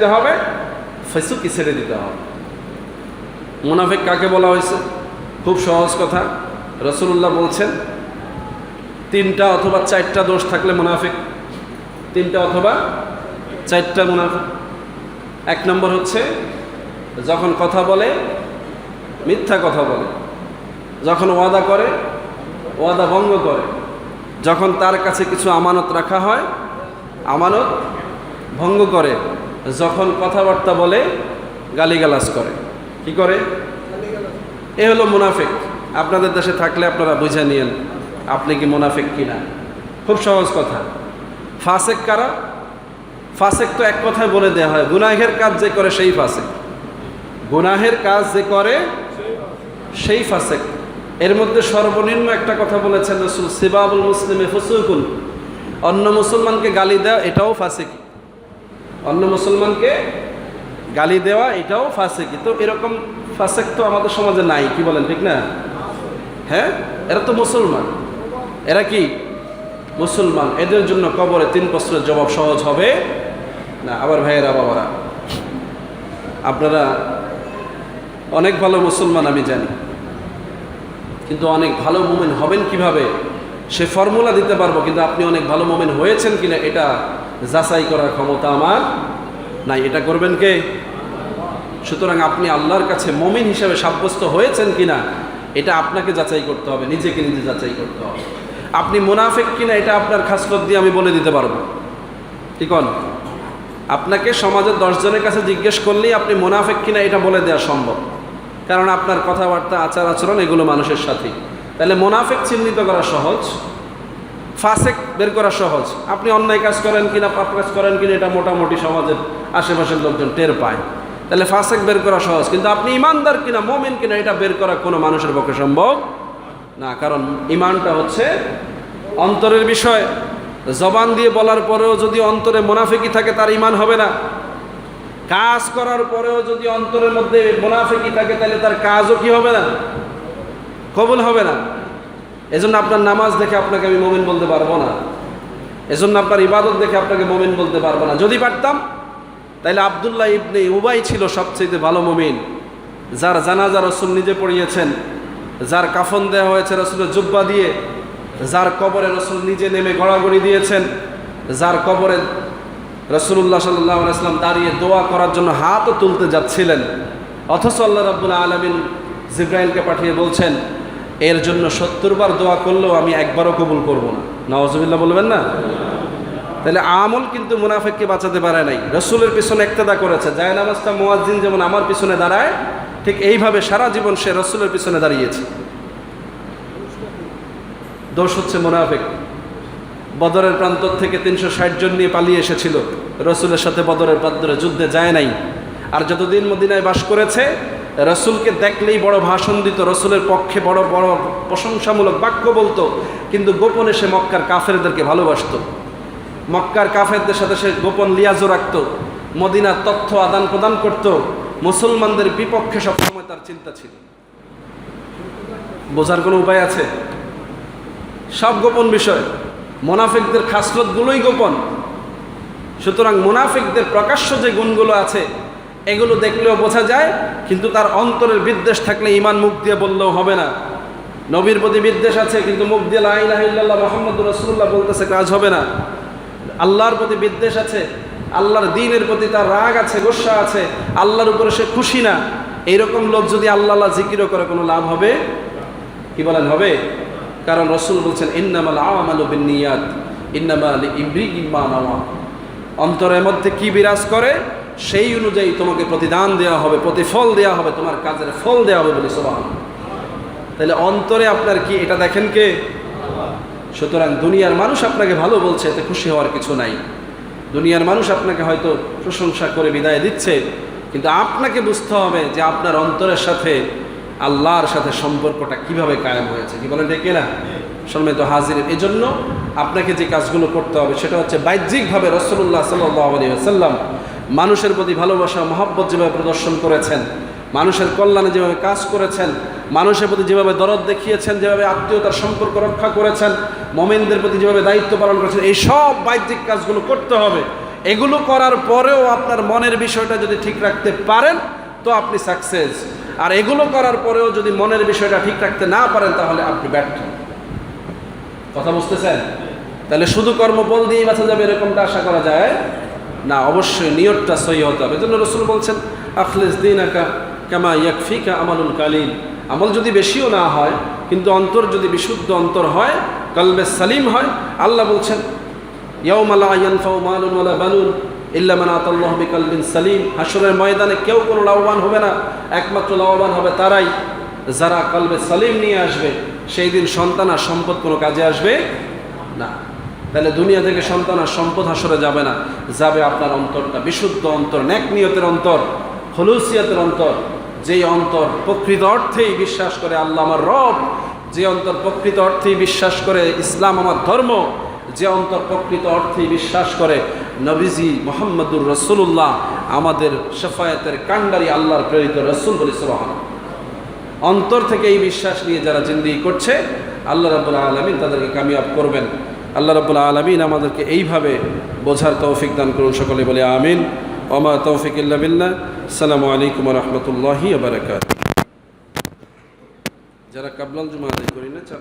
দিতে হবে? ফেসুকি ছেড়ে দিতে হবে। মুনাফিক কাকে বলা হয়েছে? খুব সহজ কথা। রসুল্লাহ বলছেন, তিনটা অথবা চারটা দোষ থাকলে মুনাফিক। তিনটা অথবা চারটা মুনাফিক। এক নম্বর হচ্ছে, যখন কথা বলে, মিথ্যা কথা বলে, যখন ওয়াদা করে, ওয়াদা ভঙ্গ করে, যখন তার কাছে কিছু আমানত রাখা হয়, আমানত ভঙ্গ করে যখন কথাবার্তা বলে, গালিগালাজ করে। কি করে? এ হলো মুনাফেক। আপনাদের দেশে থাকলে আপনারা বুঝে নিয়েন, আপনি কি মুনাফিক কিনা। খুব সহজ কথা। ফাসেক কারা? ফাসেক তো এক কথায় বলে দেওয়া হয়, গুনাহের কাজ যে করে সেই ফাসেক। গুনাহের কাজ যে করে সেই ফাসেক। এর মধ্যে সর্বনিম্ন একটা কথা বলেছেন রসুল, সিবাবুল মুসলিমে ফসুকুন। অন্য মুসলমানকে গালি দেওয়া এটাও ফাসেকি অন্য মুসলমানকে গালি দেওয়া, এটাও ফাসেকি। তো এরকম ফাসেক তো আমাদের সমাজে নাই, কি বলেন, ঠিক না? হ্যাঁ? এরা তো মুসলমান। এরা কি? মুসলমান। এদের জন্য কবরে তিন প্রশ্নের জবাব সহজ হবে। না আবার ভাইয়েরা, বাবারা, আপনারা অনেক ভালো মুসলমান আমি জানি। কিন্তু অনেক ভালো মোমেন হবেন কীভাবে? সে ফর্মুলা দিতে পারব, কিন্তু আপনি অনেক ভালো মোমেন হয়েছেন কিনা, এটা যাচাই করার ক্ষমতা আমার নাই। এটা করবেন কে? সুতরাং আপনি আল্লাহর কাছে মমিন হিসাবে সাব্যস্ত হয়েছেন কিনা, এটা আপনাকে যাচাই করতে হবে, নিজেকে নিজে যাচাই করতে হবে। আপনি মুনাফেক কিনা, এটা আপনার খাসলত দিয়ে আমি বলে দিতে পারব। ঠিক? আপনাকে সমাজের দশজনের কাছে জিজ্ঞেস করলেই আপনি মুনাফেক কিনা, এটা বলে দেওয়া সম্ভব। কারণ আপনার কথাবার্তা আচার আচরণ এগুলো মানুষের সাথেই তাহলে মোনাফেক চিহ্নিত করা সহজ। ফাসেক বের করা সহজ। আপনি অন্যায় কাজ করেন কিনা, পাপ কাজ করেন কিনা, এটা মোটামুটি সমাজের আশেপাশের লোকজন টের পায়। তাহলে ফাসেক বের করা সহজ, কিন্তু আপনি ইমানদার কিনা, মোমেন কিনা, এটা বের করা কোনো মানুষের পক্ষে সম্ভব না। কারণ ইমানটা হচ্ছে অন্তরের বিষয়। জবান দিয়ে বলার পরেও যদি অন্তরে মোনাফেকি থাকে, তার ইমান হবে না। কাজ করার পরেও যদি অন্তরের মধ্যে মোনাফেকি থাকে, তাহলে তার কাজও কি হবে না? কবুল হবে না। এজন্য আপনার নামাজ দেখে আপনাকে আমি মোমিন বলতে পারব না। এজন্য আপনার ইবাদত দেখে আপনাকে মোমিন বলতে পারব না। যদি পারতাম, তাহলে আবদুল্লাহ ইবনে উবাই ছিল সবচেয়ে ভালো মোমিন। যার জানাজা রসুল নিজে পড়িয়েছেন, যার কাফন দেওয়া হয়েছে রসুলের জুব্বা দিয়ে, যার কবরে রসুল নিজে নেমে গড়াগড়ি দিয়েছেন, যার কবরে রসুল্লাহ সাল্লাহ ইসলাম দাঁড়িয়ে দোয়া করার জন্য হাতও তুলতে যাচ্ছিলেন। অথচ আল্লাহ রাবুল্লাহ আলমিন জিব্রাইলকে পাঠিয়ে বলছেন এর জন্য সত্তর বার দোয়া করলেও আমি একবারও কবুল করব না। নওয়াজবিল্লাহ বলবেন না? তাহলে আমল কিন্তু মুনাফেককে বাঁচাতে পারে নাই। রসুলের পিছনে একতেদা করেছে। জায় নামাজটা মোয়াজ্জিন যেমন আমার পিছনে দাঁড়ায়, ঠিক এইভাবে সারা জীবন সে রসুলের পিছনে দাঁড়িয়েছে। দোষ হচ্ছে মুনাফেক। বদরের প্রান্তর থেকে তিনশো ষাট জন নিয়ে পালিয়ে এসেছিল। রসুলের সাথে বদরের প্রান্তরে যুদ্ধে যায় নাই। আর যতদিন মদিনায় বাস করেছে রসুলকে দেখলেই বড় ভাষণ দিত রসুলের পক্ষে বড় বড় প্রশংসামূলক বাক্য বলতো, কিন্তু গোপনে সে মক্কার কাফেরদেরকে ভালোবাসত। মক্কার কাফেরদের সাথে সে গোপন লিয়াজও রাখত, মদিনার তথ্য আদান প্রদান করত, মুসলমানদের বিপক্ষে সবসময় তার চিন্তা ছিল। বোঝার কোনো উপায় আছে? সব গোপন বিষয়। মোনাফিকদের খাসরতগুলোই গোপন। সুতরাং মোনাফিকদের প্রকাশ্য যে গুণগুলো আছে এগুলো দেখলেও বোঝা যায়, কিন্তু তার অন্তরের বিদ্বেষ থাকলে ইমান মুখ দিয়ে বললেও হবে না। নবীর প্রতি বিদ্বেষ আছে, কিন্তু মুখ দিয়ে লাইলাহিল্লাহ মোহাম্মদ রসুল্লাহ বলতেছে, কাজ হবে না। আল্লাহর প্রতি বিদ্বেষ আছে, আল্লাহর দিনের প্রতি তার রাগ আছে, গোসা আছে, আল্লাহর উপরে সে খুশি না। এইরকম লোক যদি আল্লাহ জিকিরও করে, কোনো লাভ হবে? কি বলেন, হবে? কারণ রসুল বলছেন, ইন্নামাল আমাল ইন্নামাল ইমরি ইম্মা অন্তরের মধ্যে কি বিরাজ করে? সেই অনুযায়ী তোমাকে প্রতিদান দেওয়া হবে, প্রতিফল দেওয়া হবে, তোমার কাজের ফল দেওয়া হবে বলে সবান তাহলে অন্তরে আপনার কি এটা দেখেন কে? সুতরাং দুনিয়ার মানুষ আপনাকে ভালো বলছে, এতে খুশি হওয়ার কিছু নাই। দুনিয়ার মানুষ আপনাকে হয়তো প্রশংসা করে বিদায় দিচ্ছে, কিন্তু আপনাকে বুঝতে হবে যে আপনার অন্তরের সাথে আল্লাহর সাথে সম্পর্কটা কীভাবে কায়েম হয়েছে। কি বলেন ঠিক না সম্মানিত হাজির এই জন্য আপনাকে যে কাজগুলো করতে হবে, সেটা হচ্ছে বাহ্যিকভাবে রসল্লাহ সাল্লাম মানুষের প্রতি ভালোবাসা, মহব্বত যেভাবে প্রদর্শন করেছেন, মানুষের কল্যাণে যেভাবে কাজ করেছেন, মানুষের প্রতি যেভাবে দরদ দেখিয়েছেন, যেভাবে আত্মীয়তার সম্পর্ক রক্ষা করেছেন, মোমেনদের প্রতি যেভাবে দায়িত্ব পালন করেছেন, এই সব বাহ্যিক কাজগুলো করতে হবে। এগুলো করার পরেও আপনার মনের বিষয়টা যদি ঠিক রাখতে পারেন, তো আপনি সাকসেস আর এগুলো করার পরেও যদি মনের বিষয়টা ঠিক রাখতে না পারেন, তাহলে আপনি ব্যর্থ। কথা বুঝতেছেন? তাহলে শুধু কর্মবল দিয়েই বাঁচা যাবে এরকমটা আশা করা যায়? না, অবশ্যই নিয়তটা সহি হতে হবে। এজন্য রসুল বলছেন, আখলেস দিন আকা কামা ইয়াকফিকা আমালুল কালিল। আমল যদি বেশিও না হয়, কিন্তু অন্তর যদি বিশুদ্ধ অন্তর হয়, কলবে সালিম হয়, আল্লাহ বলছেন বানুন সালিম। হাসরের ময়দানে কেউ কোনো লাভবান হবে না, একমাত্র লাভবান হবে তারাই। যারা কলবে সালিম নিয়ে আসবে, সেই দিন সন্তান আর সম্পদ কোনো কাজে আসবে না। তাহলে দুনিয়া থেকে সন্তান আর সম্পদ হাসরে যাবে না। যাবে আপনার অন্তরটা, বিশুদ্ধ অন্তর, ন্যাক নিয়তের অন্তর হলুসিয়াতের অন্তর। যেই অন্তর প্রকৃত অর্থেই বিশ্বাস করে আল্লাহ আমার রব, যে অন্তর প্রকৃত অর্থেই বিশ্বাস করে ইসলাম আমার ধর্ম, যে অন্তর প্রকৃত অর্থেই বিশ্বাস করে নবীজি মোহাম্মদুর রসুল্লাহ আমাদের শেফায়তের কাণ্ডারি আল্লাহর প্রেরিত রসুল বলি সোহান অন্তর থেকে এই বিশ্বাস নিয়ে যারা জিন্দিগি করছে, আল্লাহ রাবুল্লাহ আলমিন তাদেরকে কামিয়াব করবেন। আল্লাহ রবুল্লা আলমিন আমাদেরকে এইভাবে বোঝার তৌফিক দান করুন সকলে বলে আমিন। ওমা তৌফিক ইল্লা বিল্লাহ। সালামু আলাইকুম রহমতুল্লাহি আবার যারা কাবলাল জুমা আদায় করি না, চার